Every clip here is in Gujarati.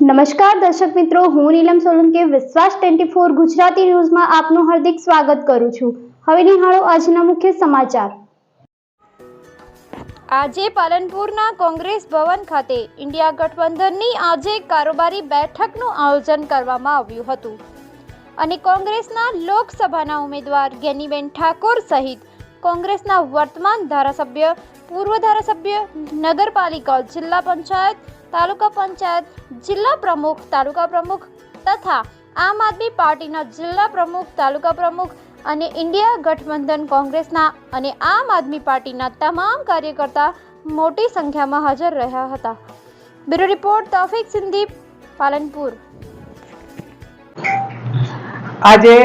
નમસ્કાર દર્શક મિત્રો, હું નીલમ સોલંકી, વિશ્વાસ ટ્વેન્ટી ફોર ગુજરાતી ન્યૂઝમાં આપનું હાર્દિક સ્વાગત કરું છું. હવે નિહાળો આજના મુખ્ય સમાચાર. આજે પાલનપુરના કોંગ્રેસ ભવન ખાતે ઇન્ડિયા ગઠબંધનની આજે કારોબારી બેઠકનું આયોજન કરવામાં આવ્યું હતું. અને કોંગ્રેસના લોકસભાના ઉમેદવાર ગેનીબેન ઠાકોર સહિત કોંગ્રેસના વર્તમાન ધારાસભ્ય પૂર્વ ધારાસભ્ય નગરપાલિકા, જિલ્લા પંચાયત, તાલુકા પંચાયત, જિલ્લા પ્રમુખ, તાલુકા પ્રમુખ તથા આમ આદમી પાર્ટીના જિલ્લા પ્રમુખ, તાલુકા પ્રમુખ અને ઇન્ડિયા ગઠબંધન કોંગ્રેસના અને આમ આદમી પાર્ટીના તમામ કાર્યકર્તા મોટી સંખ્યામાં હાજર રહ્યા હતા. Bureau report, Taufik Sindhi Palanpur. આજે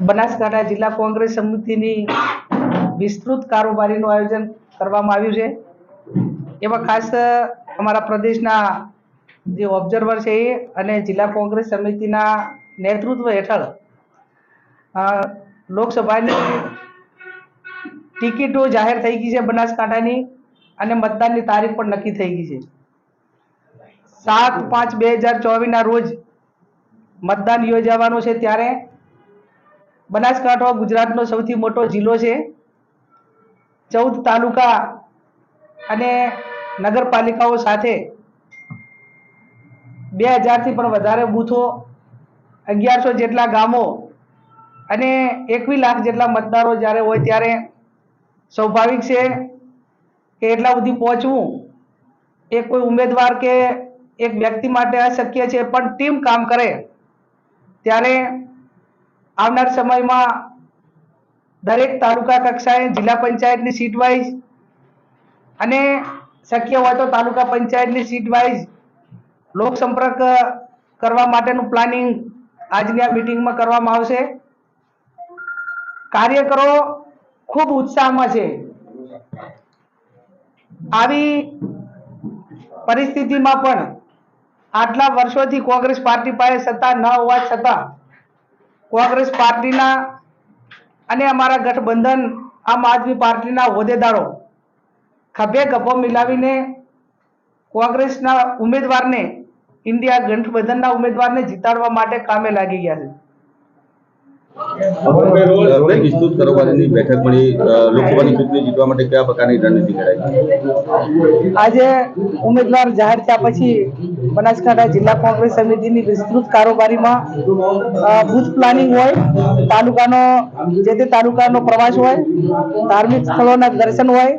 બનાસકાંઠા જિલ્લા કોંગ્રેસ સમિતિની વિસ્તૃત કારોબારીનું આયોજન કરવામાં આવ્યું છે. એમાં ખાસ અમારા પ્રદેશના જે ઓબ્ઝર્વર છે એ અને જિલ્લા કોંગ્રેસ સમિતિના નેતૃત્વ હેઠળ લોકસભાની ટિકિટો જાહેર થઈ ગઈ છે બનાસકાંઠાની અને મતદાનની તારીખ પણ નક્કી થઈ ગઈ છે. સાત પાંચ બે હજાર ચોવીસના રોજ મતદાન યોજાવાનું છે ત્યારે. બનાસકાંઠો ગુજરાતનો સૌથી મોટો જિલ્લો છે. ચૌદ તાલુકા અને નગરપાલિકાઓ સાથે બે હજારથી પણ વધારે બૂથો, અગિયારસો જેટલા ગામો અને એકવીસ લાખ જેટલા મતદારો જ્યારે હોય ત્યારે સ્વાભાવિક છે કે એટલા સુધી પહોંચવું એ કોઈ ઉમેદવાર કે એક વ્યક્તિ માટે અશક્ય છે. પણ ટીમ કામ કરે ત્યારે આવનાર સમયમાં દરેક તાલુકા કક્ષાએ જિલ્લા પંચાયતની સીટ વાઇઝ અને શક્ય હોય તો તાલુકા પંચાયતની સીટ વાઇઝ લોક સંપર્ક કરવા માટેનું પ્લાનિંગ આજની આ મિટિંગમાં કરવામાં આવશે. કાર્યકરો ખૂબ ઉત્સાહમાં છે. આવી પરિસ્થિતિમાં પણ આટલા વર્ષોથી કોંગ્રેસ પાર્ટી પાસે સત્તા ન હોવા છતાં કોંગ્રેસ પાર્ટીના અને અમારા ગઠબંધન આમ આદમી પાર્ટીના હોદ્દેદારો ખભે ગભો મિલાવીને કોંગ્રેસના ઉમેદવારને, ઇન્ડિયા ગઠબંધનના ઉમેદવારને જીતાડવા માટે કામે લાગી ગયા છે. વિસ્તૃત કરવાની બેઠક મળી લોકસભાની ચૂંટણી જીતવા માટે કયા પ્રકારની રણનીતિ કરાઈ? આજે ઉમેદવાર જાહેર થયા પછી બનાસકાંઠા જિલ્લા કોંગ્રેસ સમિતિની વિસ્તૃત કારોબારીમાં બુથ પ્લાનિંગ હોય તાલુકાનો જે તે તાલુકાનો પ્રવાસ હોય ધાર્મિક સ્થળોના દર્શન હોય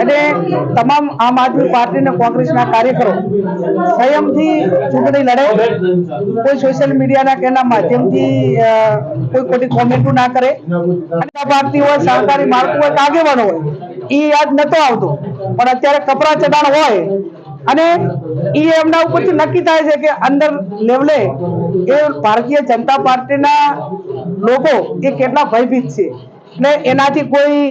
અને તમામ આમ આદમી પાર્ટી અને કોંગ્રેસના કાર્યકરો સંયમથી ચૂંટણી લડે. કોઈ સોશિયલ મીડિયાના કેના માધ્યમથી અ, કોઈ કોમેન્ટો ના કરે. પાર્ટી હોય, સહકારી માળખું હોય કે હોય એ યાદ નતો આવતો. પણ અત્યારે કપરા ચડાણ હોય, અને એ એમના ઉપરથી નક્કી થાય છે કે અંદર લેવલે એ ભારતીય જનતા પાર્ટીના લોકો એ કેટલા ભયભીત છે. એટલે એનાથી કોઈ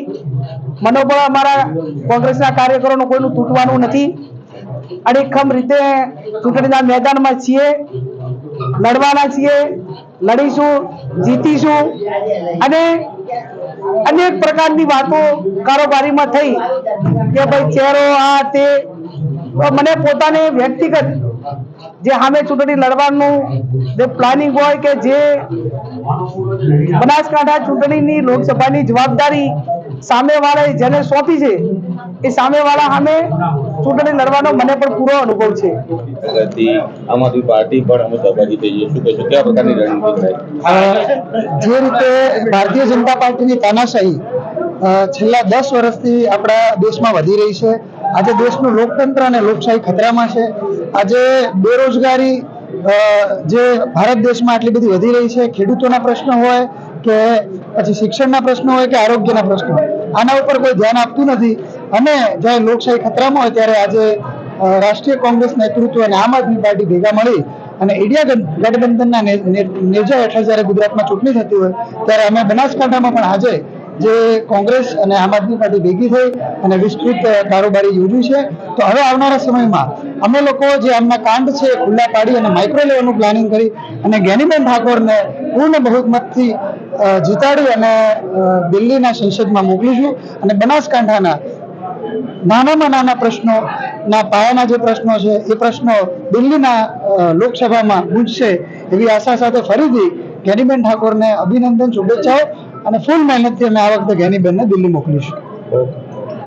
મનોબળ અમારા કોંગ્રેસના કાર્યકરોનું કોઈનું તૂટવાનું નથી. અડીખમ રીતે ચૂંટણીના મેદાનમાં છીએ. લડવાના છીએ, લડીશું, જીતીશું અને અનેક પ્રકારની વાતો કારોબારીમાં થઈ કે ભાઈ ચહેરો આ તે. મને પોતાને વ્યક્તિગત જે સામે ચૂંટણી લડવાનું જે પ્લાનિંગ હોય કે જે બનાસકાંઠા ચૂંટણીની લોકસભાની જવાબદારી સામેવાળાએ જેને સોંપી છે, એ સામેવાળા સામે ચૂંટણી લડવાનો મને પણ પૂરો અનુભવ છે. આમ આદમી પાર્ટી પણ અમે સહભાગી થઈએ શું કહેશો? કયા પ્રકારની રણનીતિ જે રીતે ભારતીય જનતા પાર્ટીની તાનાશાહી છેલ્લા દસ વર્ષથી આપણા દેશમાં વધી રહી છે. આજે દેશનું લોકતંત્ર અને લોકશાહી ખતરામાં છે. આજે બેરોજગારી જે ભારત દેશમાં આટલી બધી વધી રહી છે ખેડૂતોના પ્રશ્ન હોય કે પછી શિક્ષણના પ્રશ્નો હોય કે આરોગ્યના પ્રશ્નો આના ઉપર કોઈ ધ્યાન આપતું નથી. અને જ્યારે લોકશાહી ખતરામાં હોય ત્યારે આજે રાષ્ટ્રીય કોંગ્રેસ નેતૃત્વ અને આમ આદમી પાર્ટી ભેગા મળી અને ઇન્ડિયા ગઠબંધનના નેજા હેઠળ જ્યારે ગુજરાતમાં ચૂંટણી થતી હોય, ત્યારે અમે બનાસકાંઠામાં પણ આજે જે કોંગ્રેસ અને આમ આદમી પાર્ટી ભેગી થઈ અને વિસ્તૃત કારોબારી યોજ્યું છે. તો હવે આવનારા સમયમાં અમે લોકો જે આમના કાંડ છે ખુલ્લા પાડી અને માઇક્રો લેવલનું પ્લાનિંગ કરી અને જ્ઞાનીબેન ઠાકોરને પૂર્ણ બહુમતથી જીતાડી અને દિલ્હીના સંસદમાં મોકલીશું અને બનાસકાંઠાના નાનામાં નાના પ્રશ્નો ના પાયાના જે પ્રશ્નો છે, એ પ્રશ્નો દિલ્હીના લોકસભામાં ગુંજશે એવી આશા સાથે ફરીથી જ્ઞાનીબેન ઠાકોરને અભિનંદન, શુભેચ્છાઓ અને ફૂલ મહેનતથી અમે આ વખતે જ્ઞાનીબેનને દિલ્હી મોકલીશું.